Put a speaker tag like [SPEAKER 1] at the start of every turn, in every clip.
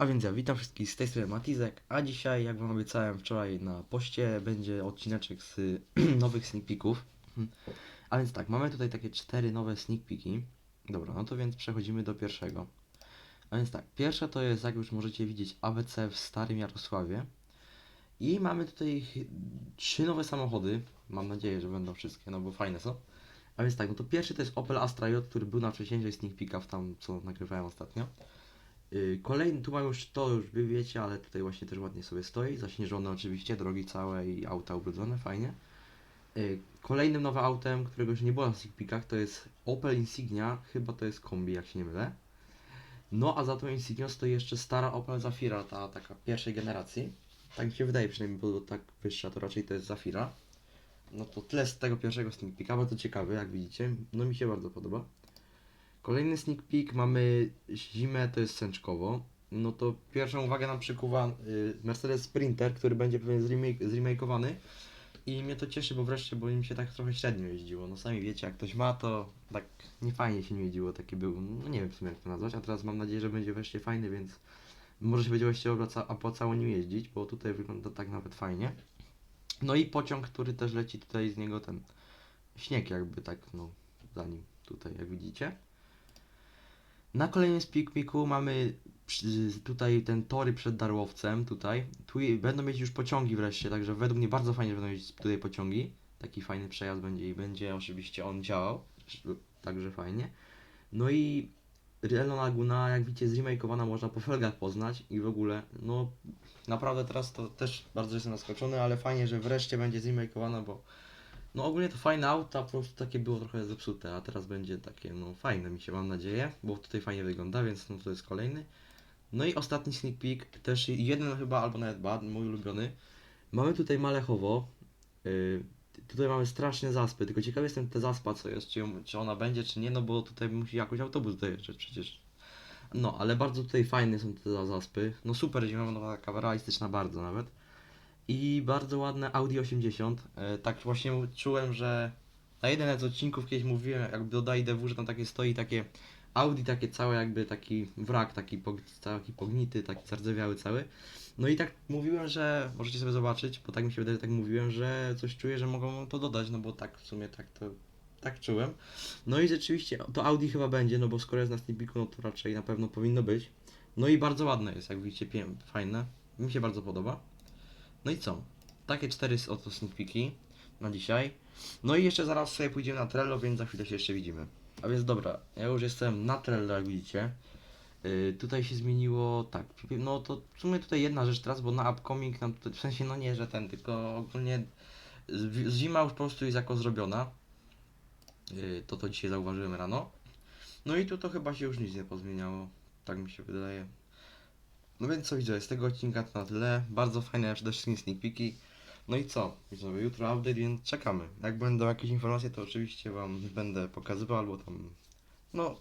[SPEAKER 1] A więc ja witam wszystkich z tej strony Matizek, a dzisiaj, jak wam obiecałem wczoraj na poście, będzie odcineczek z nowych sneak peeków. A więc tak, mamy tutaj takie cztery nowe sneak peeki. Dobra, no to więc przechodzimy do pierwszego. A więc tak, pierwsze to jest, jak już możecie widzieć, ABC w Starym Jarosławie. I mamy tutaj trzy nowe samochody. Mam nadzieję, że będą wszystkie, no bo fajne są. A więc tak, no to pierwszy to jest Opel Astra J, który był na wcześniejszej sneak peekach, tam co nagrywałem ostatnio. Yy, Kolejny, tu ma już to, już wy wiecie, ale tutaj właśnie też ładnie sobie stoi. Zaśnieżone oczywiście, drogi całe i auta ubrudzone, fajnie. Yy, Kolejnym nowym autem, którego już nie było na sneak peekach, to jest Opel Insignia, chyba to jest kombi, jak się nie mylę. No a za tą Insignią stoi jeszcze stara Opel Zafira, ta taka pierwszej generacji. Tak mi się wydaje przynajmniej, bo tak wyższa to raczej to jest Zafira. No to tyle z tego pierwszego sneak peeka, bardzo ciekawy, jak widzicie. No mi się bardzo podoba. Kolejny sneak peek mamy zimę, to jest Sęczkowo. No to pierwszą uwagę nam przykuwa y, Mercedes Sprinter, który będzie pewnie zremake. I mnie to cieszy, bo wreszcie, bo im się tak trochę średnio jeździło. No sami wiecie, jak ktoś ma, to tak niefajnie się nie jeździło, taki był, no nie wiem w sumie jak to nazwać, a teraz mam nadzieję, że będzie wreszcie fajny, więc może się będzie właściwie opłaca- opłacało nim jeździć, bo tutaj wygląda tak nawet fajnie. No i pociąg, który też leci tutaj z niego ten śnieg jakby tak, no, za nim tutaj, jak widzicie. Na kolejnym speakpiku mamy tutaj ten tory przed Darłowcem, tutaj. Tu będą mieć już pociągi wreszcie, także według mnie bardzo fajnie, że będą mieć tutaj pociągi. Taki fajny przejazd będzie i będzie oczywiście on działał, także fajnie. No i Riello Laguna, jak widzicie, zremakeowana można po felgach poznać i w ogóle, no naprawdę teraz to też bardzo jestem zaskoczony, ale fajnie, że wreszcie będzie zremakeowana, bo no ogólnie to fajne auta, po prostu takie było trochę zepsute, a teraz będzie takie, no fajne mi się, mam nadzieję, bo tutaj fajnie wygląda, więc no to jest kolejny. No i ostatni sneak peek, też jeden chyba, albo nawet dwa, mój ulubiony. Mamy tutaj Malechowo, yy, tutaj mamy straszne zaspy, tylko ciekawy jestem te zaspa co jest, czy, ją- czy ona będzie, czy nie, no bo tutaj musi jakoś autobus dojeżdżać przecież. No, ale bardzo tutaj fajne są te za- zaspy, no super zimowa, no, taka realistyczna bardzo nawet. I bardzo ładne Audi 80. E, tak właśnie czułem, że na jeden z odcinków kiedyś mówiłem, jakby do DW, że tam takie stoi takie Audi, takie całe jakby taki wrak, taki, pog, taki pognity, taki zardzewiały cały. No i tak mówiłem, że możecie sobie zobaczyć, bo tak mi się wydaje, że tak mówiłem, że coś czuję, że mogą to dodać, no bo tak w sumie tak to tak czułem. No i rzeczywiście to Audi chyba będzie, no bo skoro jest na Snipiku, no to raczej na pewno powinno być. No i bardzo ładne jest, jak widzicie, fajne. Mi się bardzo podoba. No i co? Takie cztery oto sneak na dzisiaj. No i jeszcze zaraz sobie pójdziemy na Trello, więc za chwilę się jeszcze widzimy. A więc dobra, ja już jestem na Trello, jak widzicie. Yy, tutaj się zmieniło, tak, no to w sumie tutaj jedna rzecz teraz, bo na upcoming, nam tutaj, w sensie no nie, że ten, tylko ogólnie zima już po prostu jest jako zrobiona. Yy, to to dzisiaj zauważyłem rano. No i tu to chyba się już nic nie pozmieniało, tak mi się wydaje. No więc co widzę, z tego odcinka to na tyle. Bardzo fajne przede wszystkim sneak peeki. No i co? Widzowie, jutro update, więc czekamy. Jak będą jakieś informacje, to oczywiście Wam będę pokazywał, albo tam... No...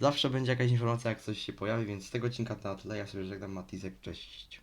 [SPEAKER 1] Zawsze będzie jakaś informacja, jak coś się pojawi, więc z tego odcinka to na tyle. Ja sobie żegnam Matizek, cześć.